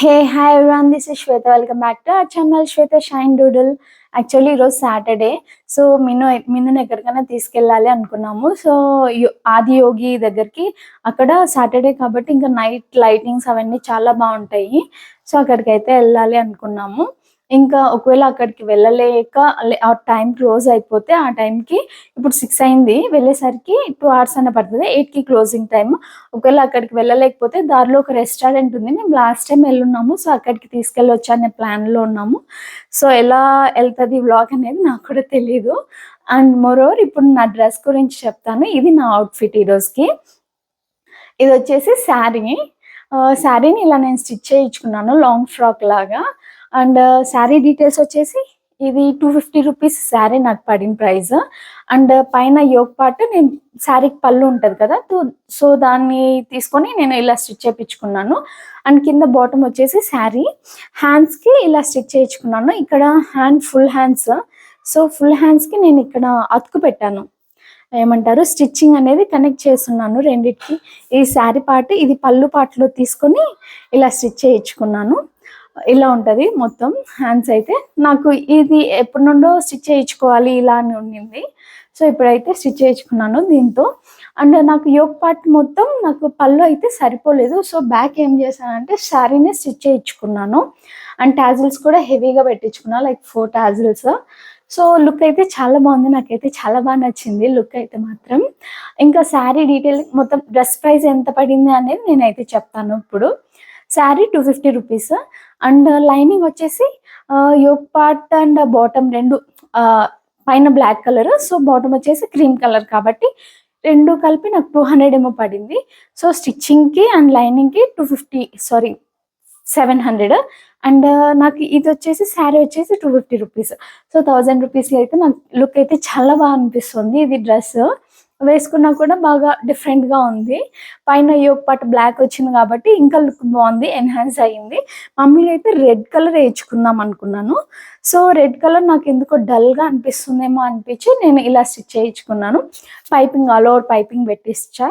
Hey hi everyone this is Shweta welcome back to our channel Shweta shine doodle actually ఈరోజు Saturday so Minnu మిన్నుని ఎక్కడికైనా తీసుకెళ్ళాలి అనుకున్నాము. So ఆది యోగి దగ్గరికి. అక్కడ సాటర్డే కాబట్టి ఇంకా నైట్ లైటింగ్స్ అవన్నీ చాలా బాగుంటాయి. సో అక్కడికి అయితే వెళ్ళాలి అనుకున్నాము. ఇంకా ఒకవేళ అక్కడికి వెళ్ళలేక ఆ టైం క్లోజ్ అయిపోతే ఆ టైంకి ఇప్పుడు సిక్స్ అయింది వెళ్ళేసరికి టూ అవర్స్ అన్న పడుతుంది ఎయిట్కి క్లోజింగ్ టైం ఒకవేళ అక్కడికి వెళ్ళలేకపోతే దారిలో ఒక రెస్టారెంట్ ఉంది మేము లాస్ట్ టైం వెళ్ళున్నాము సో అక్కడికి తీసుకెళ్ళొచ్చు అనే ప్లాన్లో ఉన్నాము. సో ఎలా వెళ్తుంది వ్లాగ్ అనేది నాకు కూడా తెలియదు అండ్ మోరోవర్ ఇప్పుడు నా డ్రెస్ గురించి చెప్తాను ఇది నా అవుట్ఫిట్ ఈ రోజుకి. ఇది వచ్చేసి శారీ. శారీని ఇలా నేను స్టిచ్ చేయించుకున్నాను లాంగ్ ఫ్రాక్ లాగా. అండ్ uh, శారీ డీటెయిల్స్ వచ్చేసి ఇది టూ ఫిఫ్టీ రూపీస్ శారీ నాకు పడిన ప్రైస్. అండ్ uh, పైన యోగ్ పార్ట్ నేను శారీకి పళ్ళు ఉంటుంది కదా సో దాన్ని తీసుకొని నేను ఇలా స్టిచ్ చేయించుకున్నాను. అండ్ కింద బాటమ్ వచ్చేసి శారీ. హ్యాండ్స్కి ఇలా స్టిచ్ చేయించుకున్నాను. ఇక్కడ hand full hands. So full హ్యాండ్స్కి నేను ఇక్కడ అతుకు పెట్టాను. ఏమంటారు? స్టిచ్చింగ్ అనేది కనెక్ట్ చేస్తున్నాను రెండింటికి. ఈ శారీ పార్ట్ ఇది పళ్ళు పాటలో తీసుకొని ఇలా స్టిచ్ చేయించుకున్నాను. ఇలా ఉంటుంది మొత్తం హ్యాండ్స్ అయితే. నాకు ఇది ఎప్పటి నుండో స్టిచ్ చేయించుకోవాలి ఇలా అని ఉండింది. సో ఇప్పుడైతే స్టిచ్ చేయించుకున్నాను దీంతో. అండ్ నాకు యోగ్ పార్ట్ మొత్తం నాకు పళ్ళు అయితే సరిపోలేదు. సో బ్యాక్ ఏం చేశానంటే శారీనే స్టిచ్ చేయించుకున్నాను. అండ్ టాజిల్స్ కూడా హెవీగా పెట్టించుకున్నాను like four tassels. So look అయితే చాలా బాగుంది. నాకైతే చాలా బాగా నచ్చింది లుక్ అయితే మాత్రం. ఇంకా శారీ డీటెయిల్ మొత్తం డ్రెస్ ప్రైస్ ఎంత పడింది అనేది నేనైతే చెప్తాను ఇప్పుడు. Sari two fifty rupees. And lining వచ్చేసి యోక్ పార్ట్ అండ్ బాటమ్ రెండు పైన బ్లాక్ కలర్ సో బాటమ్ వచ్చేసి క్రీమ్ కలర్ కాబట్టి రెండు కలిపి నాకు టూ హండ్రెడ్ ఏమో పడింది. సో స్టిచ్చింగ్కి and లైనింగ్కి two fifty sorry seven hundred and నాకు ఇది వచ్చేసి శారీ వచ్చేసి two fifty rupees so thousand రూపీస్లో అయితే నాకు లుక్ అయితే చాలా బాగా అనిపిస్తుంది ఇది డ్రెస్ వేసుకున్నా కూడా బాగా డిఫరెంట్గా ఉంది. పైన యోగ్ పాట్ బ్లాక్ వచ్చింది కాబట్టి ఇంకా లుక్ బాగుంది ఎన్హాన్స్ అయ్యింది. మామూలుగా అయితే రెడ్ కలర్ వేయించుకుందాం అనుకున్నాను. సో రెడ్ కలర్ నాకు ఎందుకో డల్గా గా అనిపిస్తుందేమో అనిపించి నేను ఇలా స్టిచ్ చేయించుకున్నాను. పైపింగ్ ఆల్ ఓవర్ పైపింగ్ పెట్టించా.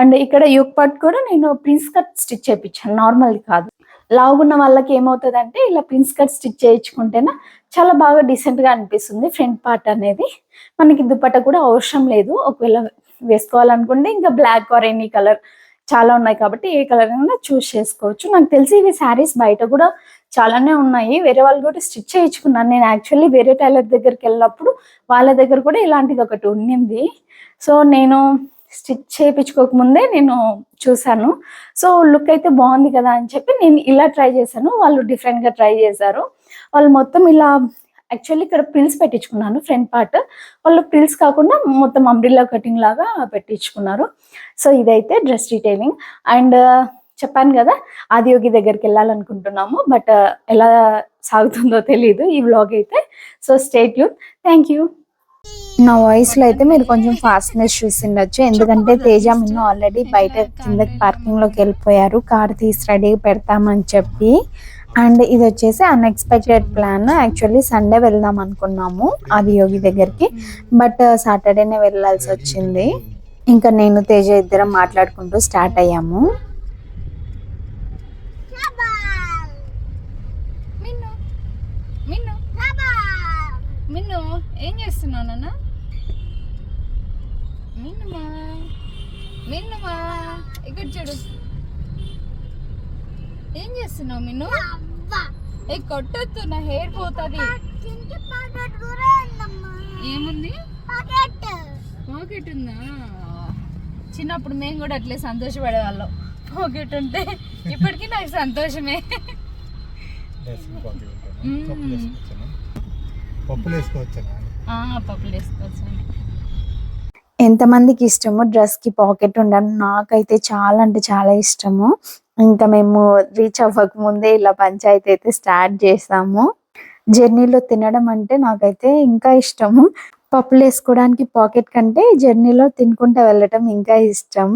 అండ్ ఇక్కడ యోగ్ పాట్ కూడా నేను ప్రిన్స్ కట్ స్టిచ్ చేయించాను. నార్మల్ కాదు. లావుగున్న వాళ్ళకి ఏమవుతుంది అంటే ఇలా ప్రిన్స్ కట్ స్టిచ్ చేయించుకుంటేనే చాలా బాగా డీసెంట్గా అనిపిస్తుంది ఫ్రంట్ పార్ట్ అనేది. మనకి దుప్పట కూడా అవసరం లేదు. ఒకవేళ వేసుకోవాలనుకుంటే ఇంకా బ్లాక్ ఆర్ ఎనీ కలర్ చాలా ఉన్నాయి కాబట్టి ఏ కలర్ అయినా చూస్ చేసుకోవచ్చు. నాకు తెలిసి ఇవి శారీస్ బయట కూడా చాలానే ఉన్నాయి. వేరే వాళ్ళు కూడా స్టిచ్ చేయించుకున్నాను. నేను యాక్చువల్లీ వేరే టైలర్ దగ్గరికి వెళ్ళినప్పుడు వాళ్ళ దగ్గర కూడా ఇలాంటిది ఒకటి ఉండింది. సో నేను స్టిచ్ చేయించుకోక ముందే నేను చూశాను. సో లుక్ అయితే బాగుంది కదా అని చెప్పి నేను ఇలా ట్రై చేశాను. వాళ్ళు డిఫరెంట్గా ట్రై చేశారు. వాళ్ళు మొత్తం ఇలా యాక్చువల్లీ ఇక్కడ ప్రిల్స్ పెట్టించుకున్నాను ఫ్రంట్ పార్ట్. వాళ్ళు ప్రిల్స్ కాకుండా మొత్తం అంబ్రిల్లా కటింగ్ లాగా పెట్టించుకున్నారు. సో ఇదైతే డ్రెస్ డీటెయిలింగ్ అండ్ చెప్పాను కదా ఆదియోగి దగ్గరికి వెళ్ళాలనుకుంటున్నాము బట్ ఎలా సాగుతుందో తెలియదు ఈ వ్లాగ్ అయితే. సో స్టేట్ యూ థ్యాంక్ యూ. నా వాయిస్లో అయితే మీరు కొంచెం ఫాస్ట్నెస్ చూసిండొచ్చు. ఎందుకంటే తేజ మిన్ను ఆల్రెడీ బయట కింద పార్కింగ్లోకి వెళ్ళిపోయారు. కార్ తీసి రెడీ పెడతామని చెప్పి. అండ్ ఇది వచ్చేసి అన్ఎక్స్పెక్టెడ్ ప్లాన్ యాక్చువల్లీ సండే వెళ్దాం అనుకున్నాము ఆది యోగి దగ్గరికి. బట్ సాటర్డేనే uh, వెళ్ళాల్సి వచ్చింది. ఇంకా నేను తేజ ఇద్దరం మాట్లాడుకుంటూ స్టార్ట్ అయ్యాము. మిన్ను. మిన్ను. మిన్ను. ఏం చేస్తున్నావు నాన్న? మిన్నుమా? మిన్నుమా? ఇక్కడ చూడు. ఏం చేస్తున్నావు మిన్ను? ఏ కొట్టొద్దు నా హెయిర్ పోతుంది. ఏముంది? పాకెట్. ఉందా? చిన్నప్పుడు మేము కూడా అట్లే సంతోషపడేవాళ్ళం. పాకెట్ ఉంటే ఇప్పటికీ నాకు సంతోషమే. పప్పులు వేసుకోవచ్చా పప్పులు వేసుకోవచ్చు ఎంతమందికి ఇష్టము డ్రెస్కి పాకెట్ ఉండడం నాకైతే చాలా అంటే చాలా ఇష్టము. ఇంకా మేము రీచ్ అవ్వక ముందే ఇలా పంచాయతీ అయితే స్టార్ట్ చేసాము. జర్నీలో తినడం అంటే నాకైతే ఇంకా ఇష్టము. పప్పులు వేసుకోవడానికి పాకెట్ కంటే జర్నీలో తినుకుంటా వెళ్ళటం ఇంకా ఇష్టం.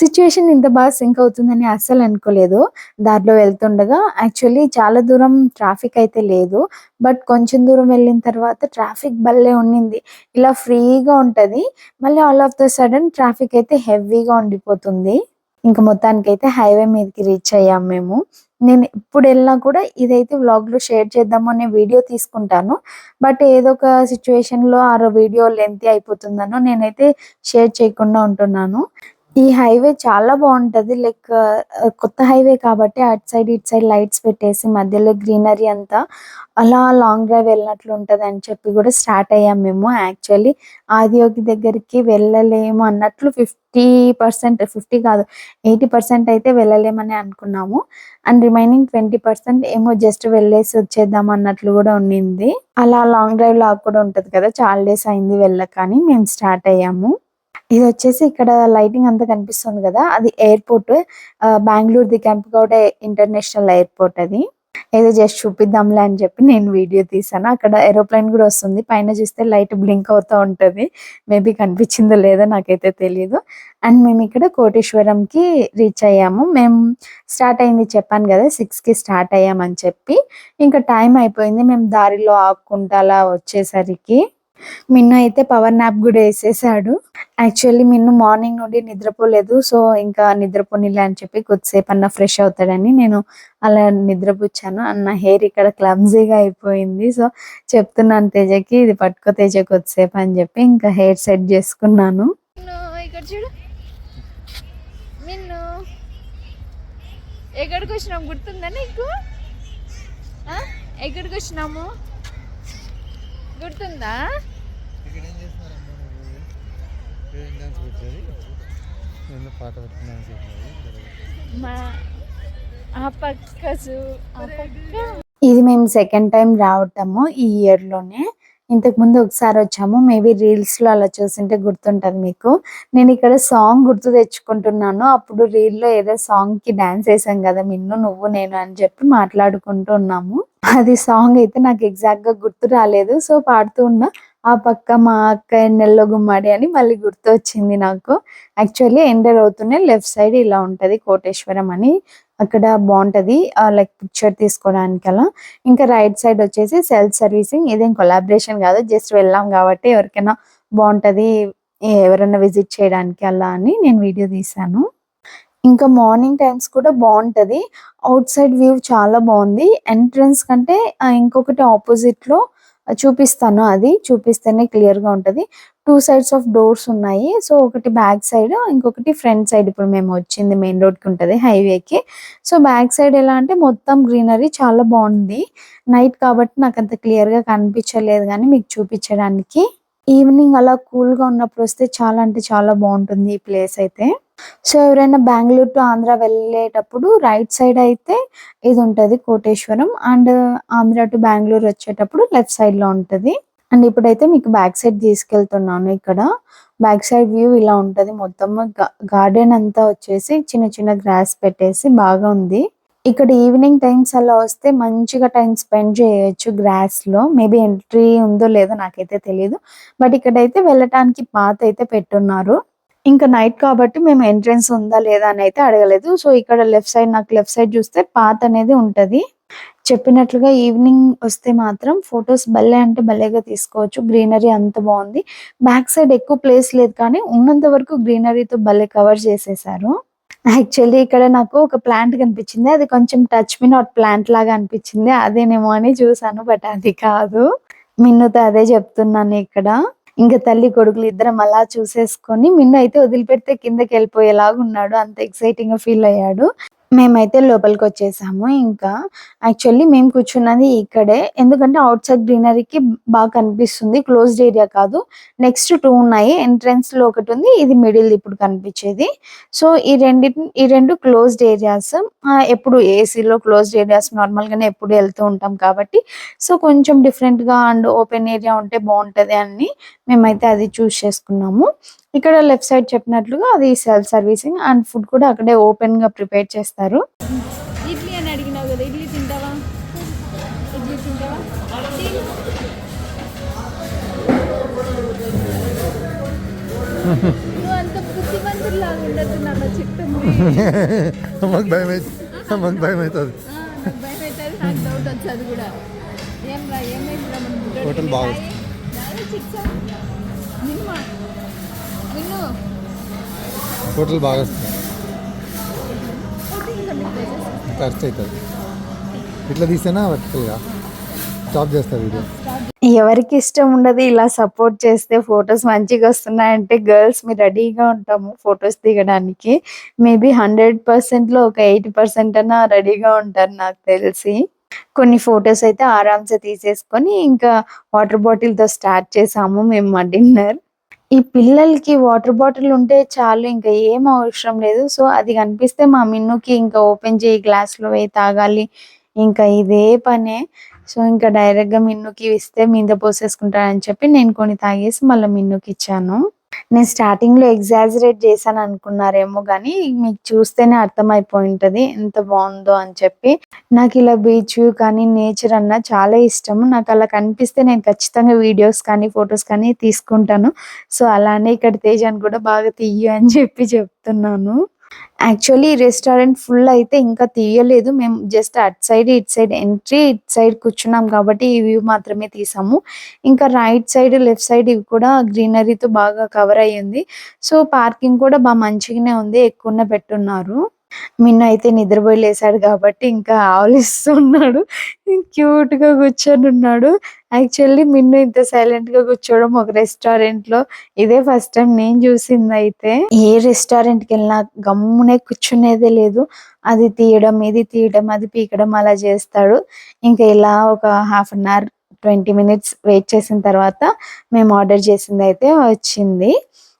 సిచ్యువేషన్ ఇంత బాగా సింక్ అవుతుందని అస్సలు అనుకోలేదు. దారిలో వెళ్తుండగా యాక్చువల్లీ చాలా దూరం ట్రాఫిక్ అయితే లేదు. బట్ కొంచెం దూరం వెళ్ళిన తర్వాత ట్రాఫిక్ భలే ఉండింది. ఇలా ఫ్రీగా ఉంటుంది. మళ్ళీ all of the sudden traffic అయితే హెవీగా ఉండిపోతుంది. ఇంకా మొత్తానికి అయితే హైవే మీదకి రీచ్ అయ్యాం మేము. నేను ఇప్పుడు వెళ్ళినా కూడా ఇదైతే వ్లాగ్లో షేర్ చేద్దాము అనే వీడియో తీసుకుంటాను. బట్ ఏదో ఒక సిచ్యువేషన్లో ఆ వీడియో లెంత్ అయిపోతుందనో నేనైతే షేర్ చేయకుండా ఉంటున్నాను. ఈ హైవే చాలా బాగుంటది. లైక్ కొత్త హైవే కాబట్టి అటు సైడ్ ఇటు సైడ్ లైట్స్ పెట్టేసి మధ్యలో గ్రీనరీ అంతా అలా లాంగ్ డ్రైవ్ వెళ్ళినట్లు ఉంటది అని చెప్పి కూడా స్టార్ట్ అయ్యాం మేము యాక్చువల్లీ. ఆదియోగి దగ్గరికి వెళ్ళలేము అన్నట్లు ఫిఫ్టీ పర్సెంట్ ఫిఫ్టీ కాదు ఎయిటీ పర్సెంట్ అయితే వెళ్ళలేమని అనుకున్నాము. అండ్ రిమైనింగ్ ట్వంటీ పర్సెంట్ ఏమో జస్ట్ వెళ్ళేసి వచ్చేద్దాం అన్నట్లు కూడా ఉండింది అలా లాంగ్ డ్రైవ్ లాగా కూడా ఉంటది కదా చాలా డేస్ అయింది వెళ్ళకని మేము స్టార్ట్ అయ్యాము. ఇది వచ్చేసి ఇక్కడ లైటింగ్ అంతా కనిపిస్తుంది కదా. అది ఎయిర్పోర్ట్ బెంగళూరుది కెంపగౌడ ఇంటర్నేషనల్ ఎయిర్పోర్ట్ అది. ఏదో జస్ట్ చూపిద్దాంలే అని చెప్పి నేను వీడియో తీసాను. అక్కడ ఏరోప్లేన్ కూడా వస్తుంది. పైన చూస్తే లైట్ బ్లింక్ అవుతూ ఉంటది. మేబీ కనిపించిందో లేదో నాకైతే తెలియదు అండ్ మేము ఇక్కడ కోటేశ్వరంకి రీచ్ అయ్యాము. మేము స్టార్ట్ అయింది చెప్పాను కదా సిక్స్కి స్టార్ట్ అయ్యామని చెప్పి. ఇంకా టైం అయిపోయింది. మేము దారిలో ఆపుకుంటా అలా వచ్చేసరికి. మిన్ను అయితే పవర్ నాప్ కూడా వేసేసాడు. యాక్చువల్లీ మిన్ను మార్నింగ్ నుండి నిద్రపోలేదు. సో ఇంకా నిద్రపోనిలే అని చెప్పి కొద్దిసేపు అన్న ఫ్రెష్ అవుతాడని నేను అలా నిద్రపుచ్చాను. అన్న హెయిర్ ఇక్కడ క్లమ్జీగా అయిపోయింది. సో చెప్తున్నాను తేజకి ఇది పట్టుకో తేజ కొద్దిసేపు అని చెప్పి ఇంకా హెయిర్ సెట్ చేసుకున్నాను. ఇక్కడ చూడు. మిన్ను. ఎక్కడికి వచ్చినాం గుర్తుందా నీకు? ఎక్కడికి వచ్చినాము? గుర్తుందా? డాన్స్ వచ్చేది నేను పాట పెట్టుకున్నాను మా ఆ పక్క చూ ఆ పక్క ఇది మేము సెకండ్ టైం రావటము ఈ ఇయర్లోనే ఇంతకుముందు ఇంతకు ముందు ఒకసారి వచ్చాము మేబీ రీల్స్లో అలా చూసింటే గుర్తుంటుంది మీకు. నేను ఇక్కడ సాంగ్ గుర్తు తెచ్చుకుంటున్నాను. అప్పుడు రీల్లో ఏదో సాంగ్కి డ్యాన్స్ వేసాం కదా మిన్ను నువ్వు నేను అని చెప్పి మాట్లాడుకుంటూ ఉన్నాము. అది సాంగ్ అయితే నాకు ఎగ్జాక్ట్గా గుర్తు రాలేదు. సో పాడుతూ ఉన్నా. ఆ పక్క మా అక్క నెల్లో గుమ్మడి అని మళ్ళీ గుర్తు వచ్చింది నాకు. యాక్చువల్లీ ఎండర్ అవుతూనే లెఫ్ట్ సైడ్ ఇలా ఉంటుంది కోటేశ్వరం అని. అక్కడ బాగుంటుంది. లైక్ పిక్చర్ తీసుకోవడానికి అలా. ఇంకా రైట్ సైడ్ వచ్చేసి సెల్ఫ్ సర్వీసింగ్ ఇదేం కొలాబరేషన్ కాదు. జస్ట్ వెళ్ళాం కాబట్టి ఎవరికైనా బాగుంటుంది ఎవరైనా విజిట్ చేయడానికి అలా అని నేను వీడియో తీశాను. ఇంకా మార్నింగ్ టైమ్స్ కూడా బాగుంటుంది. అవుట్ సైడ్ వ్యూ చాలా బాగుంది. ఎంట్రన్స్ కంటే ఇంకొకటి ఆపోజిట్లో చూపిస్తాను అది. చూపిస్తేనే క్లియర్గా ఉంటది. టూ సైడ్స్ ఆఫ్ డోర్స్ ఉన్నాయి. సో ఒకటి బ్యాక్ సైడ్ ఇంకొకటి ఫ్రంట్ సైడ్ ఇప్పుడు మేము వచ్చింది మెయిన్ రోడ్కి హైవేకి హైవే కి. సో బ్యాక్ సైడ్ ఎలా అంటే మొత్తం గ్రీనరీ చాలా బాగుంది. నైట్ కాబట్టి నాకు అంత క్లియర్గా కనిపించలేదు కానీ మీకు చూపించడానికి. ఈవినింగ్ అలా కూల్గా ఉన్నప్పుడు వస్తే చాలా అంటే చాలా బాగుంటుంది ఈ ప్లేస్ అయితే. సో ఎవరైనా బెంగళూరు టు ఆంధ్ర వెళ్ళేటప్పుడు రైట్ సైడ్ అయితే ఇది ఉంటది కోటేశ్వరం అండ్ ఆంధ్ర టు బెంగళూరు వచ్చేటప్పుడు లెఫ్ట్ సైడ్లో ఉంటది. అండ్ ఇప్పుడైతే మీకు బ్యాక్ సైడ్ తీసుకెళ్తున్నాను ఇక్కడ. బ్యాక్ సైడ్ వ్యూ ఇలా ఉంటది. మొత్తం గార్డెన్ అంతా వచ్చేసి చిన్న చిన్న గ్రాస్ పెట్టేసి బాగా ఉంది. ఇక్కడ ఈవినింగ్ టైమ్స్ అలా వస్తే మంచిగా టైం స్పెండ్ చేయొచ్చు గ్రాస్లో. మేబీ ఎంట్రీ ఉందో లేదో నాకైతే తెలియదు బట్ ఇక్కడైతే వెళ్ళటానికి పాత అయితే పెట్టున్నారు. ఇంకా నైట్ కాబట్టి మేము ఎంట్రెన్స్ ఉందా లేదా అని అయితే అడగలేదు. సో ఇక్కడ లెఫ్ట్ సైడ్ నాకు లెఫ్ట్ సైడ్ చూస్తే పాత అనేది ఉంటది. చెప్పినట్లుగా ఈవినింగ్ వస్తే మాత్రం ఫొటోస్ భలే అంటే భలేగా తీసుకోవచ్చు. గ్రీనరీ అంత బాగుంది. బ్యాక్ సైడ్ ఎక్కువ ప్లేస్ లేదు కానీ ఉన్నంత వరకు గ్రీనరీతో భలే కవర్ చేసేసారు. యాక్చువల్లీ ఇక్కడ నాకు ఒక ప్లాంట్ కనిపించింది. అది కొంచెం టచ్ మీ నాట్ ప్లాంట్ లాగా అనిపించింది. అదేనేమో అని చూసాను బట్ అది కాదు. మిన్నుతో అదే చెప్తున్నాను ఇక్కడ. ఇంకా తల్లి కొడుకులు ఇద్దరం అలా చూసేసుకొని మిన్ను అయితే వదిలిపెడితే కిందకి వెళ్ళిపోయేలాగా ఉన్నాడు. అంత ఎక్సైటింగ్గా ఫీల్ అయ్యాడు. మేమైతే లోపలికి వచ్చేసాము ఇంకా. యాక్చువల్లీ మేము కూర్చున్నది ఇక్కడే. ఎందుకంటే అవుట్ సైడ్ గ్రీనరీకి బాగా కనిపిస్తుంది. క్లోజ్డ్ ఏరియా కాదు. నెక్స్ట్ టూ ఉన్నాయి. ఎంట్రన్స్లో ఒకటి ఉంది. ఇది మిడిల్ ఇప్పుడు కనిపించేది. సో ఈ రెండు ఈ రెండు క్లోజ్డ్ ఏరియాస్ ఎప్పుడు ఏసీలో క్లోజ్డ్ ఏరియాస్ నార్మల్ గానే ఎప్పుడు వెళ్తూ ఉంటాం కాబట్టి. సో కొంచెం డిఫరెంట్గా అండ్ ఓపెన్ ఏరియా ఉంటే బాగుంటది అని మేమైతే అది చూస్ చేసుకున్నాము. ఇక్కడ లెఫ్ట్ సైడ్ చెప్పినట్లుగా అది సెల్ఫ్ సర్వీసింగ్ అండ్ ఫుడ్ కూడా అక్కడే ఓపెన్గా ప్రిపేర్ చేస్తారు. ఇడ్లీ అని అడిగినావు కదా ఇడ్లీ తింటావా? ఇడ్లీ తింటావా? భయం అవుతుంది భయం అవుతుంది నాకు భయం హోటల్ బాగా వస్తుంది. ఖర్చు అవుతుంది. ఇట్లా తీస్తేనా వర్టికల్గా స్టాప్ చేస్తా వీడియో. ఎవరికి ఇష్టం ఉండదు ఇలా సపోర్ట్ చేస్తే ఫొటోస్ మంచిగా వస్తున్నాయంటే గర్ల్స్ మీ రెడీగా ఉంటాము ఫొటోస్ దిగడానికి. మేబీ హండ్రెడ్ పర్సెంట్లో ఒక ఎయిటీ పర్సెంట్ అన్నా రెడీగా ఉంటారు నాకు తెలిసి. కొన్ని ఫొటోస్ అయితే ఆరామ్సే తీసేసుకొని ఇంకా వాటర్ బాటిల్తో స్టార్ట్ చేసాము మేము మా డిన్నర్ ఈ పిల్లలకి వాటర్ బాటిల్ ఉంటే చాలు ఇంకా ఏం అవసరం లేదు. సో అది కనిపిస్తే మా మిన్నుకి ఇంకా ఓపెన్ చేయి గ్లాస్లో వేయి తాగాలి. ఇంకా ఇదే పనే. సో ఇంకా డైరెక్ట్గా మిన్నుకి ఇస్తే మీద పోసేసుకుంటారని చెప్పి నేను కొన్ని తాగేసి మళ్ళీ మిన్నుకి ఇచ్చాను. నేను స్టార్టింగ్లో ఎగ్జాజరేట్ చేశాను అనుకున్నారేమో కానీ మీకు చూస్తేనే అర్థమైపోయి ఉంటది ఎంత బాగుందో అని చెప్పి. నాకు ఇలా బీచ్ కానీ నేచర్ అన్న చాలా ఇష్టం. నాకు అలా కనిపిస్తే నేను ఖచ్చితంగా వీడియోస్ కానీ ఫొటోస్ కానీ తీసుకుంటాను. సో అలానే ఇక్కడ తేజాన్ని కూడా బాగా తీయ అని చెప్పి చెప్తున్నాను. యాక్చువల్లీ రెస్టారెంట్ ఫుల్ అయితే ఇంకా తీయలేదు. మేము just at side it side entry it side కూర్చున్నాం కాబట్టి ఈ వ్యూ మాత్రమే తీసాము. ఇంకా రైట్ సైడ్ లెఫ్ట్ సైడ్ ఇవి కూడా గ్రీనరీతో బాగా కవర్ అయ్యింది. సో పార్కింగ్ కూడా బాగా మంచిగానే ఉంది. ఎక్కువనే పెట్టున్నారు. మిన్న అయితే నిద్రపోయి లేసాడు కాబట్టి ఇంకా ఆవలిస్తున్నాడు క్యూట్గా కూర్చొని ఉన్నాడు. యాక్చువల్లీ మిన్ను ఇంత సైలెంట్గా కూర్చోవడం ఒక రెస్టారెంట్లో ఇదే ఫస్ట్ టైం నేను చూసింది అయితే ఏ రెస్టారెంట్కి వెళ్ళినా గమ్మునే కూర్చునేదే లేదు. అది తీయడం ఇది తీయడం అది పీకడం అలా చేస్తాడు. ఇంకా ఇలా ఒక half an hour twenty minutes wait చేసిన తర్వాత మేము ఆర్డర్ చేసింది అయితే వచ్చింది.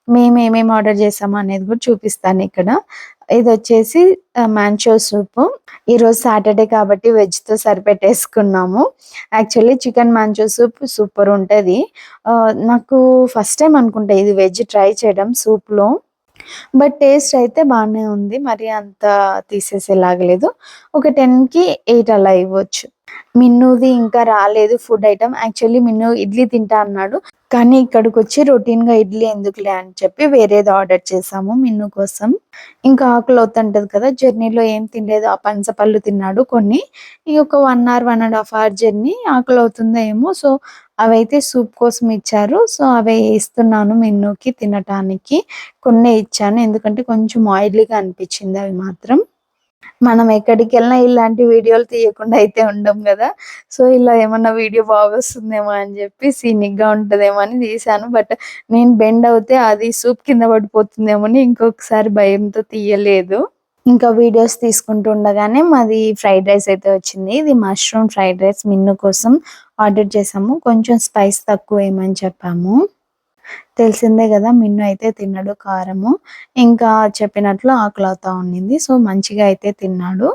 మేము ఏమేమి ఆర్డర్ చేసాము అనేది కూడా చూపిస్తాను ఇక్కడ. ఇది వచ్చేసి మ్యాంచో సూప్ ఈరోజు సాటర్డే కాబట్టి వెజ్తో సరిపెట్టేసుకున్నాము. Actually chicken manchow soup super ఉంటుంది. నాకు ఫస్ట్ టైం అనుకుంటా ఇది వెజ్ ట్రై చేయడం సూప్లో బట్ టేస్ట్ అయితే బాగానే ఉంది. మరి అంత తీసేసేలాగా లేదు. ఒక టెన్కి ఎయిట్ అలా ఇవ్వచ్చు. మిన్నుది ఇంకా రాలేదు. Food item actually Minnu idli తింటా అన్నాడు. కానీ ఇక్కడికి వచ్చి రొటీన్గా ఇడ్లీ ఎందుకులే అని చెప్పి వేరేది ఆర్డర్ చేసాము మిన్ను కోసం. ఇంకా ఆకులు అవుతుంటుంది కదా జర్నీలో ఏం తినలేదు. ఆ పంచపళ్ళు తిన్నాడు కొన్ని. ఈ ఒక one hour one and half hour journey ఆకులు అవుతుందో ఏమో. సో అవైతే సూప్ కోసం ఇచ్చారు. సో అవి ఇస్తున్నాను మిన్నుకి తినటానికి. కొన్ని ఇచ్చాను. ఎందుకంటే కొంచెం ఆయిలీగా అనిపించింది అవి మాత్రం. మనం ఎక్కడికి వెళ్ళినా ఇలాంటి వీడియోలు తీయకుండా అయితే ఉండం కదా. సో ఇలా ఏమన్నా వీడియో బాగొస్తుందేమో అని చెప్పి సీనిక్గా గా అని తీసాను బట్ నేను బెండ్ అవుతే అది సూప్ కింద పడిపోతుందేమో అని ఇంకొకసారి భయంతో తీయలేదు. ఇంకా వీడియోస్ తీసుకుంటూ ఉండగానే మాది ఫ్రైడ్ రైస్ అయితే వచ్చింది. ఇది మష్రూమ్ ఫ్రైడ్ రైస్ మిన్ను కోసం ఆర్డర్ చేసాము కొంచెం స్పైస్ తక్కువ వేయమని చెప్పాము. తెలిసిందే కదా మిన్ను అయితే తిన్నాడు కారము. ఇంకా చెప్పినట్లు ఆకలి అవుతా ఉండింది. సో మంచిగా అయితే తిన్నాడు.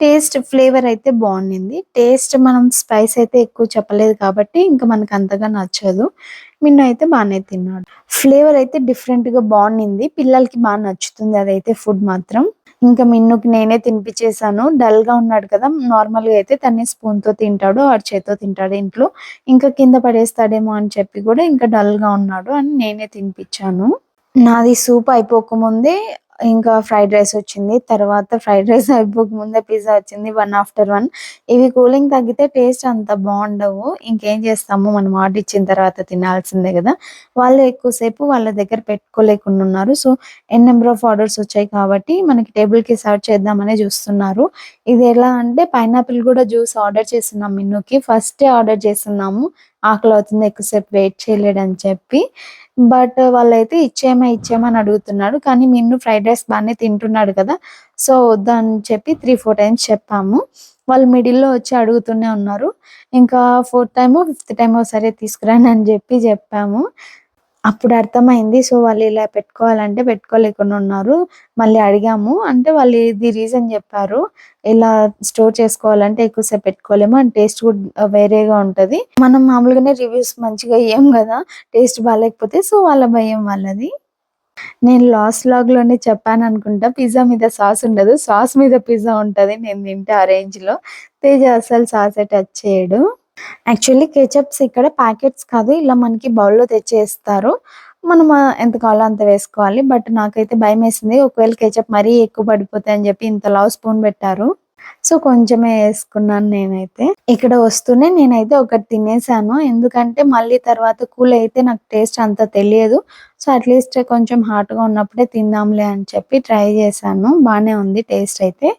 టేస్ట్ ఫ్లేవర్ అయితే బాగుండింది. టేస్ట్ మనం స్పైస్ అయితే ఎక్కువ చెప్పలేదు కాబట్టి ఇంకా మనకు అంతగా నచ్చదు. మిన్ను అయితే బాగానే తిన్నాడు. ఫ్లేవర్ అయితే డిఫరెంట్గా బాగుండింది. పిల్లలకి బాగా నచ్చుతుంది అదైతే ఫుడ్ మాత్రం. ఇంకా మిన్నుకి నేనే తినిపించేసాను డల్గా ఉన్నాడు కదా నార్మల్గా అయితే తన్ని స్పూన్తో తింటాడు వాడు చేతితో తింటాడు ఇంట్లో. ఇంకా కింద పడేస్తాడేమో అని చెప్పి కూడా ఇంకా డల్గా ఉన్నాడు అని నేనే తినిపించాను నాది సూప్ అయిపోకముందే ఇంకా ఫ్రైడ్ రైస్ వచ్చింది. తర్వాత ఫ్రైడ్ రైస్ అయిపోకముందే పిజ్జా వచ్చింది. One after one. ఇవి కూలింగ్ తగ్గితే టేస్ట్ అంత బాగుండవు. ఇంకేం చేస్తాము మనం ఆర్డర్ ఇచ్చిన తర్వాత తినాల్సిందే కదా. వాళ్ళు ఎక్కువసేపు వాళ్ళ దగ్గర పెట్టుకోలేకుండా ఉన్నారు. So n number of orders వచ్చాయి కాబట్టి మనకి టేబుల్కి సర్వ్ చేద్దామని చూస్తున్నారు. ఇది ఎలా అంటే పైనాపిల్ కూడా జ్యూస్ ఆర్డర్ చేస్తున్నాం మిన్నుకి ఫస్ట్ ఆర్డర్ చేస్తున్నాము. ఆకలి అవుతుంది. ఎక్కువసేపు వెయిట్ చేయలేడని చెప్పి. బట్ వాళ్ళైతే ఇచ్చేయమా ఇచ్చేయమని అని అడుగుతున్నాడు. కానీ మిన్ను ఫ్రైడ్ రైస్ బాగానే తింటున్నాడు కదా. సో వద్దని చెప్పి త్రీ ఫోర్ టైమ్స్ చెప్పాము. వాళ్ళు మిడిల్లో వచ్చి అడుగుతూనే ఉన్నారు. ఇంకా ఫోర్త్ టైమో ఫిఫ్త్ టైమో సరే తీసుకురాని అని చెప్పి చెప్పాము. అప్పుడు అర్థమైంది. సో వాళ్ళు ఇలా పెట్టుకోవాలంటే పెట్టుకోలేకుండా ఉన్నారు. మళ్ళీ అడిగాము. అంటే వాళ్ళు ఇది రీజన్ చెప్పారు. ఇలా స్టోర్ చేసుకోవాలంటే ఎక్కువసేపు పెట్టుకోలేము అండ్ టేస్ట్ కూడా వేరేగా ఉంటుంది. మనం మామూలుగానే రివ్యూస్ మంచిగా ఇయ్యం కదా. టేస్ట్ బాగాలేకపోతే సో వాళ్ళ భయం వాళ్ళది. నేను లాస్ట్ లాగ్లోనే చెప్పాను అనుకుంటా. పిజ్జా మీద సాస్ ఉండదు. సాస్ మీద పిజ్జా ఉంటుంది. నేను తింటే ఆ రేంజ్లో తేజ అసలు సాస్ టచ్ చేయడు. యాక్చువల్లీ కేచప్స్ ఇక్కడ ప్యాకెట్స్ కాదు ఇలా మనకి బౌల్లో తెచ్చేస్తారు. మనం ఎంత కావాలో అంత వేసుకోవాలి. బట్ నాకైతే భయం వేసింది ఒకవేళ కేచప్ మరీ ఎక్కువ పడిపోతాయి అని చెప్పి ఇంత లవ్ స్పూన్ పెట్టారు. సో కొంచెమే వేసుకున్నాను నేనైతే. ఇక్కడ వస్తూనే నేనైతే ఒకటి తినేసాను. ఎందుకంటే మళ్ళీ తర్వాత కూల్ అయితే నాకు టేస్ట్ అంత తెలియదు. సో అట్లీస్ట్ కొంచెం హాట్గా ఉన్నప్పుడే తిందాంలే అని చెప్పి ట్రై చేశాను. బాగానే ఉంది టేస్ట్ అయితే.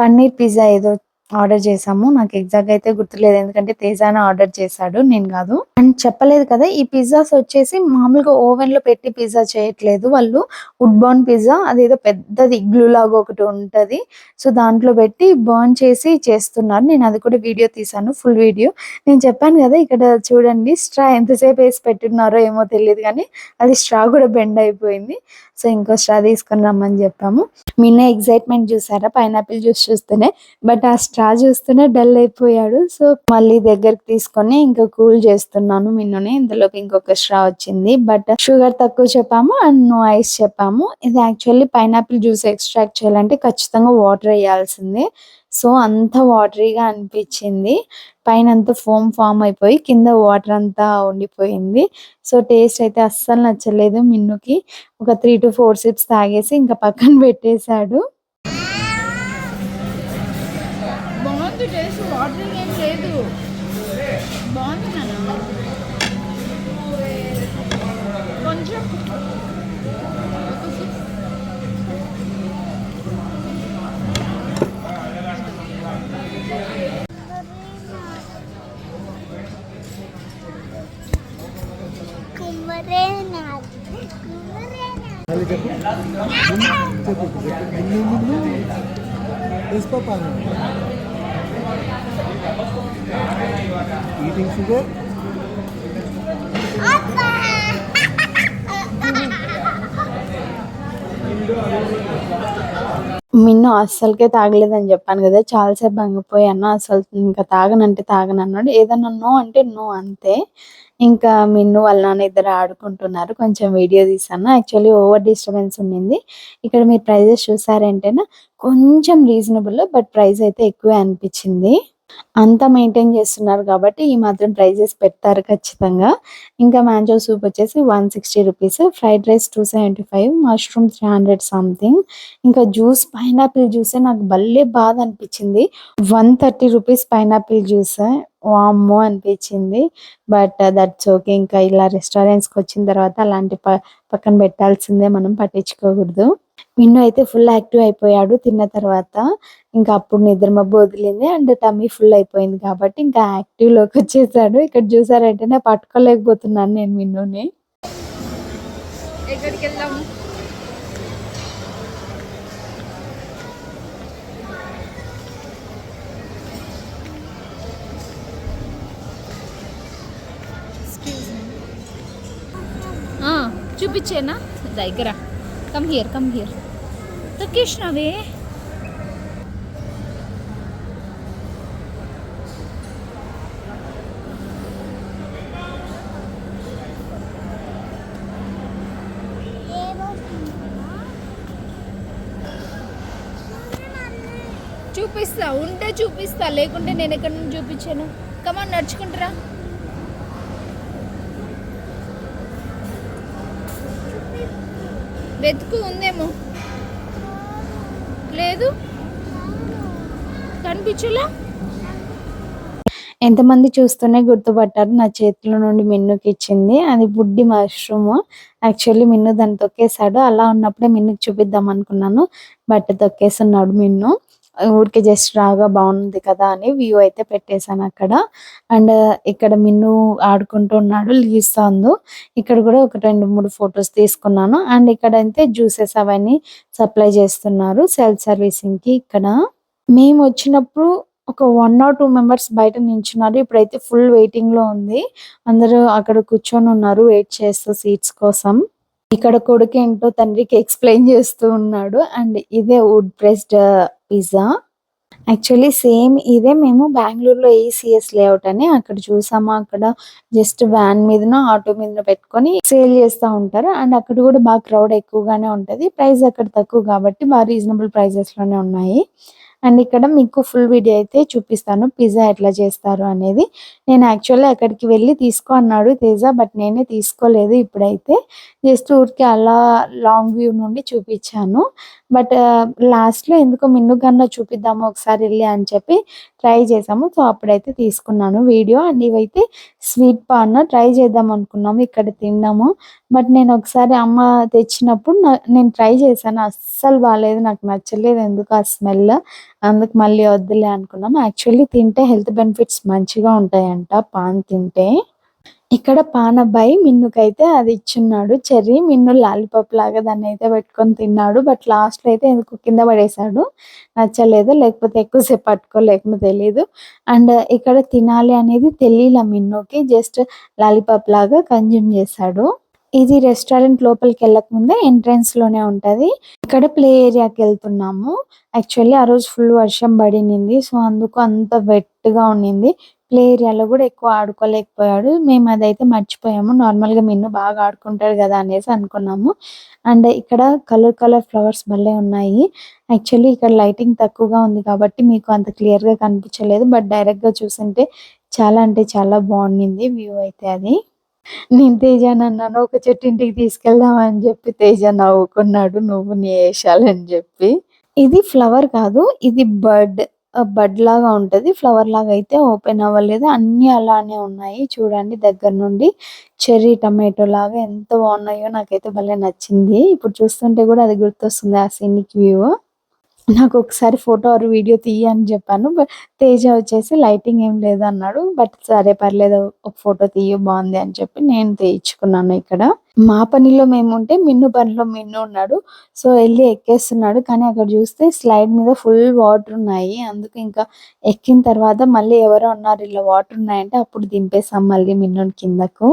పన్నీర్ పిజ్జా ఏదో ఆర్డర్ చేసాము నాకు ఎగ్జాక్ట్ అయితే గుర్తులేదు. ఎందుకంటే తేజానే ఆర్డర్ చేశాడు. నేను కాదు. అండ్ చెప్పలేదు కదా ఈ పిజ్జాస్ వచ్చేసి మామూలుగా ఓవెన్లో పెట్టి పిజ్జా చేయట్లేదు వాళ్ళు. వుడ్ బర్న్ పిజ్జా అదేదో పెద్దది ఇగ్లూ లాగా ఒకటి ఉంటది. సో దాంట్లో పెట్టి బర్న్ చేసి చేస్తున్నారు. నేను అది కూడా వీడియో తీసాను ఫుల్ వీడియో. నేను చెప్పాను కదా ఇక్కడ చూడండి స్ట్రా ఎంతసేపు వేసి పెట్టున్నారో ఏమో తెలియదు కానీ అది స్ట్రా కూడా బెండ్ అయిపోయింది. సో ఇంకో స్ట్రా తీసుకొని రమ్మని చెప్పాము. మిన్న ఎగ్జైట్మెంట్ చూసారా? పైనాపిల్ జ్యూస్ చూస్తేనే. బట్ ఆ స్ట్రా చూస్తేనే డల్ అయిపోయాడు. సో మళ్ళీ దగ్గరికి తీసుకొని ఇంకా కూల్ చేస్తున్నాను మిన్నుని. ఇందులోకి ఇంకొక స్ట్రా వచ్చింది. బట్ షుగర్ తక్కువ చెప్పాము అండ్ నో ఐస్ చెప్పాము. ఇది యాక్చువల్లీ పైనాపిల్ జ్యూస్ ఎక్స్ట్రాక్ట్ చేయాలంటే ఖచ్చితంగా వాటర్ వేయాల్సిందే. సో అంత వాటరీగా అనిపించింది. పైన అంతా ఫోమ్ ఫామ్ అయిపోయి కింద వాటర్ అంతా ఉండిపోయింది. సో టేస్ట్ అయితే అస్సలు నచ్చలేదు మిన్నుకి. ఒక త్రీ టు ఫోర్ సిప్స్ తాగేసి ఇంకా పక్కన పెట్టేశాడు. ఈటింగ్ షుగర్ మిన్ను అస్సలకే తాగలేదని చెప్పాను కదా చాలాసేపు భంగిపోయాను అసలు ఇంకా తాగనంటే తాగను అన్నాడు. ఏదన్నా నో అంటే నో అంతే. ఇంకా మిన్ను వాళ్ళ నాన్న ఇద్దరు ఆడుకుంటున్నారు. కొంచెం వీడియో తీసాను. యాక్చువల్లీ ఓవర్ డిస్టర్బెన్స్ ఉండింది. ఇక్కడ మీరు ప్రైజెస్ చూసారంటేనా కొంచెం రీజనబుల్ బట్ ప్రైస్ అయితే ఎక్కువే అనిపించింది. అంతా మెయింటైన్ చేస్తున్నారు కాబట్టి ఈ మాత్రం ప్రైజెస్ పెడతారు ఖచ్చితంగా. ఇంకా మ్యాంజో సూప్ వచ్చేసి one sixty rupees fried rice two seventy five mushroom three hundred something. ఇంకా జ్యూస్ పైనాపిల్ జ్యూసే నాకు భలే బాధ అనిపించింది. One thirty rupees pineapple juice. వామ్మో అనిపించింది. But that's okay. ఇంకా ఇలా రెస్టారెంట్స్కి వచ్చిన తర్వాత అలాంటి ప పక్కన పెట్టాల్సిందే మనం పట్టించుకోకూడదు. విన్ను అయితే ఫుల్ యాక్టివ్ అయిపోయాడు తిన్న తర్వాత. ఇంకా అప్పుడు నిద్ర మబ్బు వదిలింది అండ్ టమ్మీ ఫుల్ అయిపోయింది కాబట్టి ఇంకా యాక్టివ్లోకి వచ్చేసాడు. ఇక్కడ చూసారంటేనే పట్టుకోలేకపోతున్నాను నేను విన్నుని ఎక్కడికి వెళ్దాము ఆ, చూపించేనా? దగ్గర. కమ్ హియర్ కమ్ హియర్ తొక్కేసినవే చూపిస్తా ఉంటే చూపిస్తా లేకుంటే నేను ఎక్కడి నుంచి చూపించాను? కమాన్ నడుచుకుంటారా. వెతుకు ఉందేమో. లేదు? కనిపించలా? ఎంతమంది చూస్తూనే గుర్తుపట్టారు నా చేతిలో నుండి మిన్నుకి ఇచ్చింది అది బుడ్డి మష్రూమ్. యాక్చువల్లీ మిన్ను దాన్ని తొక్కేశాడు. అలా ఉన్నప్పుడే మిన్నుకి చూపిద్దాం అనుకున్నాను. బట్ తొక్కేస్తున్నాడు మిన్ను. ఊరికే జస్ట్ రాగా బాగుంది కదా అని వ్యూ అయితే పెట్టేశాను అక్కడ. అండ్ ఇక్కడ మిన్ను ఆడుకుంటూ ఉన్నాడు లీస్తాందు ఇక్కడ కూడా ఒక రెండు మూడు ఫొటోస్ తీసుకున్నాను. అండ్ ఇక్కడ అయితే జ్యూసెస్ అవన్నీ సప్లై చేస్తున్నారు సెల్ఫ్ సర్వీసింగ్కి ఇక్కడ. మేము వచ్చినప్పుడు ఒక వన్ ఆర్ టూ మెంబర్స్ బయట నించున్నారు. ఇప్పుడైతే ఫుల్ వెయిటింగ్లో ఉంది. అందరూ అక్కడ కూర్చొని ఉన్నారు వెయిట్ చేస్తూ సీట్స్ కోసం. ఇక్కడ కొడుకు ఏంటో తండ్రికి ఎక్స్ప్లెయిన్ చేస్తూ ఉన్నాడు. అండ్ ఇదే wood pressed pizza. Actually same ఇదే మేము బెంగళూరులో ఏసీఎస్ లేఅవుట్ అని అక్కడ చూసాము. అక్కడ జస్ట్ వ్యాన్ మీదనో ఆటో మీద పెట్టుకొని సేల్ చేస్తూ ఉంటారు. అండ్ అక్కడ కూడా బాగా క్రౌడ్ ఎక్కువగానే ఉంటది. ప్రైస్ అక్కడ తక్కువ కాబట్టి బాగా రీజనబుల్ ప్రైజెస్లోనే ఉన్నాయి. అండ్ ఇక్కడ మీకు ఫుల్ వీడియో అయితే చూపిస్తాను. పిజ్జా ఎట్లా చేస్తారు అనేది. నేను యాక్చువల్లీ అక్కడికి వెళ్ళి తీసుకో అన్నాడు తేజ బట్ నేనే తీసుకోలేదు ఇప్పుడైతే. జస్ట్ ఊరికి అలా లాంగ్ వ్యూ నుండి చూపించాను. బట్ లాస్ట్లో uh, ఎందుకో మిన్నుగన్నా చూపిద్దాము ఒకసారి వెళ్ళి అని చెప్పి ట్రై చేసాము సో అప్పుడైతే తీసుకున్నాను వీడియో అండ్ ఇవైతే స్వీట్ పాన్ ట్రై చేద్దాం అనుకున్నాము ఇక్కడ తిన్నాము. బట్ నేను ఒకసారి అమ్మ తెచ్చినప్పుడు నేను ట్రై చేశాను. అస్సలు బాగాలేదు నాకు నచ్చలేదు ఎందుకు ఆ స్మెల్ అందుకు మళ్ళీ వద్దులే అనుకున్నాం. యాక్చువల్లీ తింటే హెల్త్ బెనిఫిట్స్ మంచిగా ఉంటాయంట. పాన్ తింటే. ఇక్కడ పానబ్బాయి మిన్నుకైతే అది ఇచ్చున్నాడు. చెర్రీ మిన్ను లాలీపాప్ లాగా దాన్ని అయితే పెట్టుకొని తిన్నాడు. బట్ లాస్ట్లో అయితే ఎందుకు కింద పడేశాడు. నచ్చలేదు. లేకపోతే ఎక్కువసేపు పట్టుకోలేకమో తెలియదు అండ్ ఇక్కడ తినాలి అనేది తెలియలే మిన్నుకి. జస్ట్ లాలీపాప్ లాగా కన్జ్యూమ్ చేశాడు. ఇది రెస్టారెంట్ లోపలికి వెళ్ళక ముందే ఎంట్రన్స్లోనే ఉంటది. ఇక్కడ ప్లే ఏరియాకి వెళ్తున్నాము. యాక్చువల్లీ ఆ రోజు ఫుల్ వర్షం పడినింది. సో అందుకు అంత వెట్గా ఉండింది ప్లే ఏరియాలో కూడా ఎక్కువ ఆడుకోలేకపోయాడు. మేము అదైతే మర్చిపోయాము. నార్మల్గా మిన్ను బాగా ఆడుకుంటాడు కదా అనేసి అనుకున్నాము. అండ్ ఇక్కడ కలర్ కలర్ ఫ్లవర్స్ భలే ఉన్నాయి. యాక్చువల్లీ ఇక్కడ లైటింగ్ తక్కువగా ఉంది కాబట్టి మీకు అంత క్లియర్గా కనిపించలేదు. బట్ డైరెక్ట్గా చూస్తుంటే చాలా అంటే చాలా బాగుండింది వ్యూ అయితే అది. నేను తేజ అన్నాను ఒక చెట్టు ఇంటికి తీసుకెళ్దాం అని చెప్పి తేజ నవ్వుకున్నాడు నువ్వు నీ వేషాలని చెప్పి. ఇది ఫ్లవర్ కాదు ఇది బర్డ్ బడ్ లాగా ఉంటది. ఫ్లవర్ లాగా అయితే ఓపెన్ అవ్వలేదు. అన్ని అలానే ఉన్నాయి. చూడండి దగ్గర నుండి చెర్రీ టమాటో లాగా ఎంత బాగున్నాయో నాకైతే భలే నచ్చింది. ఇప్పుడు చూస్తుంటే కూడా అది గుర్తొస్తుంది ఆ సీనిక్ వ్యూ నాకు ఒకసారి ఫోటో ఆర్ వీడియో తీయ అని చెప్పాను బట్ తేజ వచ్చేసి లైటింగ్ ఏం లేదు అన్నాడు బట్ సరే పర్లేదు ఒక ఫోటో తీయ బాగుంది అని చెప్పి నేను తీయించుకున్నాను ఇక్కడ. మా పనిలో మేము ఉంటే మిన్ను పనిలో మిన్ను ఉన్నాడు సో వెళ్ళి ఎక్కేస్తున్నాడు కానీ అక్కడ చూస్తే స్లైడ్ మీద ఫుల్ వాటర్ ఉన్నాయి అందుకు ఇంకా ఎక్కిన తర్వాత మళ్ళీ ఎవరో ఉన్నారు ఇలా వాటర్ ఉన్నాయంటే అప్పుడు దింపేసాం మళ్ళీ మిన్ను కిందకు.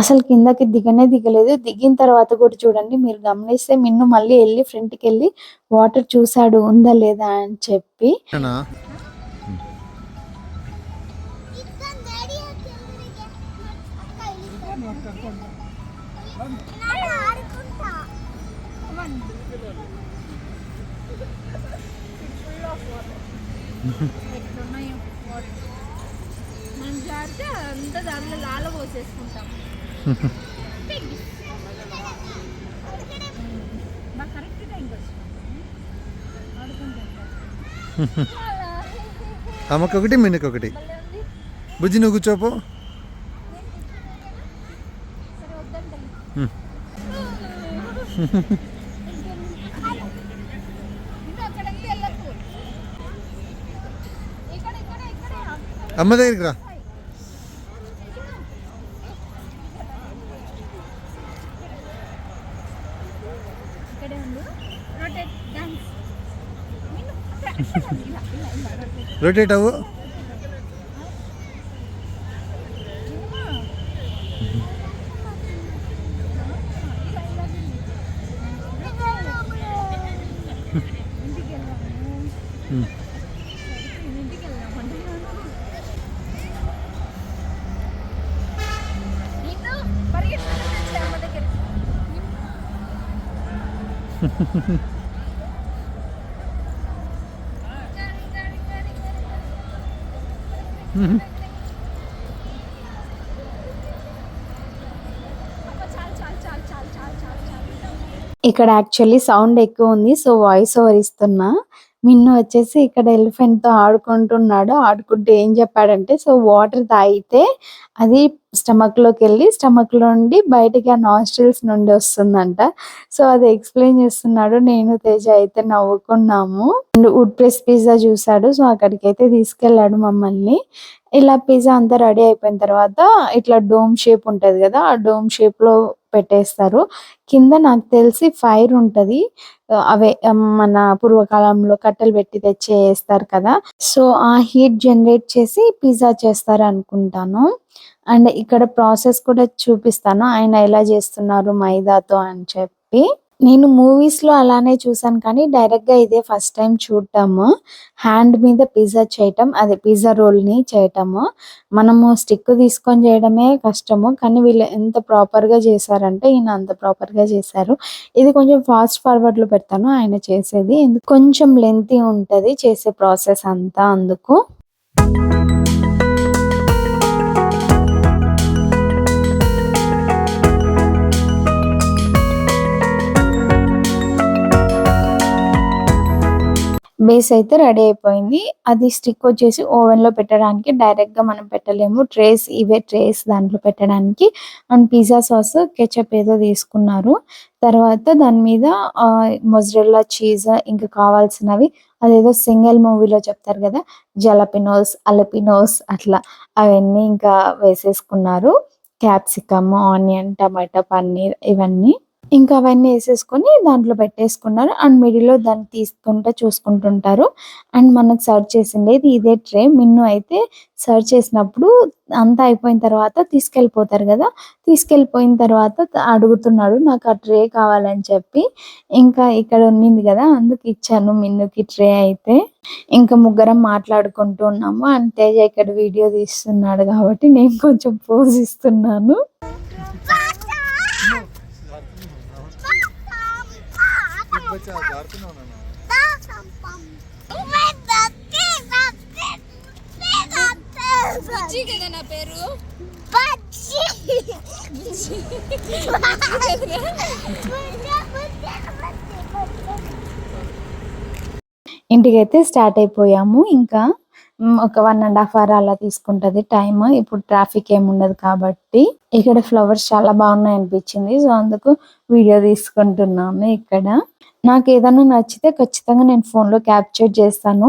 అసలు కిందకి దిగనే దిగలేదు. దిగిన తర్వాత కూడా చూడండి మీరు గమనిస్తే మిన్ను మళ్ళీ వెళ్ళి ఫ్రంట్కి వెళ్ళి వాటర్ చూసాడు ఉందా లేదా అని చెప్పి. మనం జారితే అంతా దాంట్లో లాల పోసేసుకుంటాం. బాగా కరెక్ట్ టైంకి వచ్చినాం ఆడుకుంటాం అమ్మకి ఒకటి మిన్నుకి ఒకటి బుజ్జి నువ్వు కూర్చోపో సరే వద్దంటే హ్మ్. ఇంకా అక్కడికి వెళ్ళకు ఇక్కడ ఇక్కడ ఇక్కడ అమ్మ దగ్గరికి రా रोटेट आओ ఇక్కడ యాక్చువల్లీ సౌండ్ ఎక్కువ ఉంది సో వాయిస్ ఓవర్ ఇస్తున్నా. మిన్ను వచ్చేసి ఇక్కడ ఎలిఫెంట్తో ఆడుకుంటున్నాడు. ఆడుకుంటూ ఏం చెప్పాడంటే సో వాటర్ తాగితే అది స్టమక్లోకి వెళ్ళి స్టమక్లో నుండి బయటికి ఆ నాస్ట్రిల్స్ నుండి వస్తుందంట. సో అది ఎక్స్ప్లెయిన్ చేస్తున్నాడు. నేను తేజ అయితే నవ్వుకున్నాము. వుడ్ ప్రెస్ పిజ్జా చూసాడు సో అక్కడికి అయితే తీసుకెళ్ళాడు మమ్మల్ని. ఇలా పిజ్జా అంతా రెడీ అయిపోయిన తర్వాత ఇట్లా డోమ్ షేప్ ఉంటుంది కదా ఆ డోమ్ షేప్లో పెట్టేస్తారు. కింద నాకు తెలిసి ఫైర్ ఉంటది. అవే మన పూర్వకాలంలో కట్టెలు పెట్టి తెచ్చి వేస్తారు కదా. సో ఆ హీట్ జనరేట్ చేసి పిజ్జా చేస్తారు అనుకుంటాను అండ్ ఇక్కడ ప్రాసెస్ కూడా చూపిస్తాను. ఆయన ఎలా చేస్తున్నారు మైదాతో అని చెప్పి. నేను మూవీస్లో అలానే చూసాను కానీ డైరెక్ట్గా ఇదే ఫస్ట్ టైం చూడటము. హ్యాండ్ మీద పిజ్జా చేయటం అదే పిజ్జా రోల్ని చేయటము. మనము స్టిక్ తీసుకొని చేయడమే కష్టము. కానీ వీళ్ళు ఎంత ప్రాపర్గా చేశారంటే ఈయన అంత ప్రాపర్గా చేశారు. ఇది కొంచెం ఫాస్ట్ ఫార్వర్డ్లో పెడతాను ఆయన చేసేది. ఎందుకు కొంచెం లెంతీ ఉంటుంది చేసే ప్రాసెస్ అంతా అందుకు. బేస్ అయితే రెడీ అయిపోయింది. అది స్టిక్ వచ్చేసి ఓవెన్లో పెట్టడానికి డైరెక్ట్గా మనం పెట్టలేము. ట్రేస్ ఇవే ట్రేస్ దాంట్లో పెట్టడానికి. అండ్ పిజ్జా సాస్ కెచప్ ఏదో తీసుకున్నారు. తర్వాత దాని మీద మొజరెల్లా చీజ్ ఇంకా కావాల్సినవి అదేదో సింగిల్ మూవీలో చెప్తారు కదా జలపినోస్ అలపినోస్ అట్లా అవన్నీ ఇంకా వేసేసుకున్నారు. క్యాప్సికమ్ ఆనియన్ టమాటా పన్నీర్ ఇవన్నీ. ఇంకా అవన్నీ వేసేసుకొని దాంట్లో పెట్టేసుకున్నారు. అండ్ మిడిల్లో దాన్ని తీసుకుంటూ చూసుకుంటుంటారు. అండ్ మనకు సర్వ్ చేసిండేది ఇదే ట్రే. మిన్ను అయితే సర్వ్ చేసినప్పుడు అంతా అయిపోయిన తర్వాత తీసుకెళ్ళిపోతారు కదా. తీసుకెళ్ళిపోయిన తర్వాత అడుగుతున్నాడు నాకు ఆ ట్రే కావాలని చెప్పి. ఇంకా ఇక్కడ ఉన్నింది కదా అందుకు ఇచ్చాను మిన్నుకి ట్రే అయితే. ఇంకా ముగ్గురం మాట్లాడుకుంటూ ఉన్నాము. అండ్ తేజ ఇక్కడ వీడియో తీస్తున్నాడు కాబట్టి నేను కొంచెం పోజ్ ఇస్తున్నాను. బుజ్జి కదా నా పేరు? ఇంటికైతే స్టార్ట్ అయిపోయాము. ఇంకా ఒక వన్ అండ్ హాఫ్ అవర్ అలా తీసుకుంటది టైం ఇప్పుడు ట్రాఫిక్ ఏమి ఉండదు కాబట్టి ఇక్కడ ఫ్లవర్స్ చాలా బాగున్నాయి అనిపించింది సో అందుకు వీడియో తీసుకుంటున్నాను ఇక్కడ. నాకు ఏదైనా నచ్చితే ఖచ్చితంగా నేను ఫోన్లో లో క్యాప్చర్ చేస్తాను.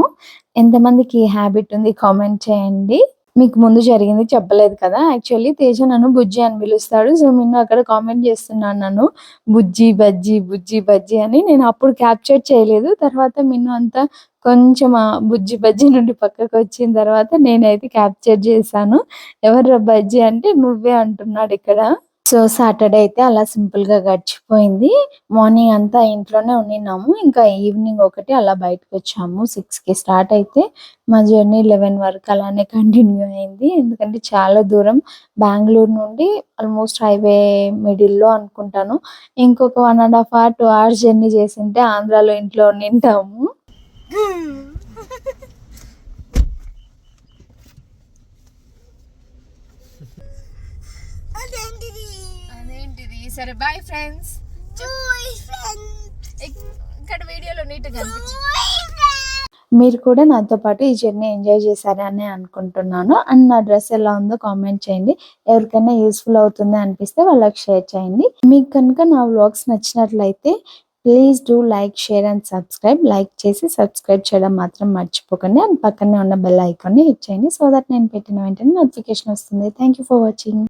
ఎంతమందికి ఈ హ్యాబిట్ ఉంది కామెంట్ చేయండి. మీకు ముందు జరిగింది చెప్పలేదు కదా. యాక్చువల్లీ తేజ నన్ను బుజ్జి అని పిలుస్తాడు. సో నేను అక్కడ కామెంట్ చేస్తున్నాను నన్ను. బుజ్జి బజ్జి బుజ్జి బజ్జి అని నేను అప్పుడు క్యాప్చర్ చేయలేదు. తర్వాత మిన్ను అంతా కొంచెం బుజ్జి బజ్జి నుండి పక్కకు వచ్చిన తర్వాత నేనైతే క్యాప్చర్ చేశాను. ఎవరు బజ్జి అంటే నువ్వే అంటున్నాడు ఇక్కడ. సో సాటర్డే అయితే అలా సింపుల్గా గడిచిపోయింది. మార్నింగ్ అంతా ఇంట్లోనే ఉండినాము ఇంకా ఈవినింగ్ ఒకటి అలా బయటకు వచ్చాము సిక్స్కి స్టార్ట్ అయితే మా జర్నీ లెవెన్ వరకు అలానే కంటిన్యూ అయింది. ఎందుకంటే చాలా దూరం బెంగళూరు నుండి ఆల్మోస్ట్ హైవే మిడిల్లో అనుకుంటాను. ఇంకొక one and half hour two hours journey చేసింటే ఆంధ్రాలో ఇంట్లో నింటాము సరే బాయ్ ఫ్రెండ్స్ ఇక్కడ వీడియోలో నీట్గా మీరు కూడా నాతో పాటు ఈ జర్నీ ఎంజాయ్ చేశారని అనుకుంటున్నాను. అండ్ నా డ్రెస్ ఎలా ఉందో కామెంట్ చేయండి. ఎవరికైనా యూస్ఫుల్ అవుతుంది అనిపిస్తే వాళ్ళకి షేర్ చేయండి. మీకు కనుక నా వ్లాగ్స్ నచ్చినట్లయితే please do like share and subscribe like చేసి సబ్స్క్రైబ్ చేయడం మాత్రం మర్చిపోకండి. అండ్ పక్కనే ఉన్న బెల్ ఐకాన్ని హిట్ చేయండి. సో దట్ నేను పెట్టిన వెంటనే నోటిఫికేషన్ వస్తుంది. Thank you for watching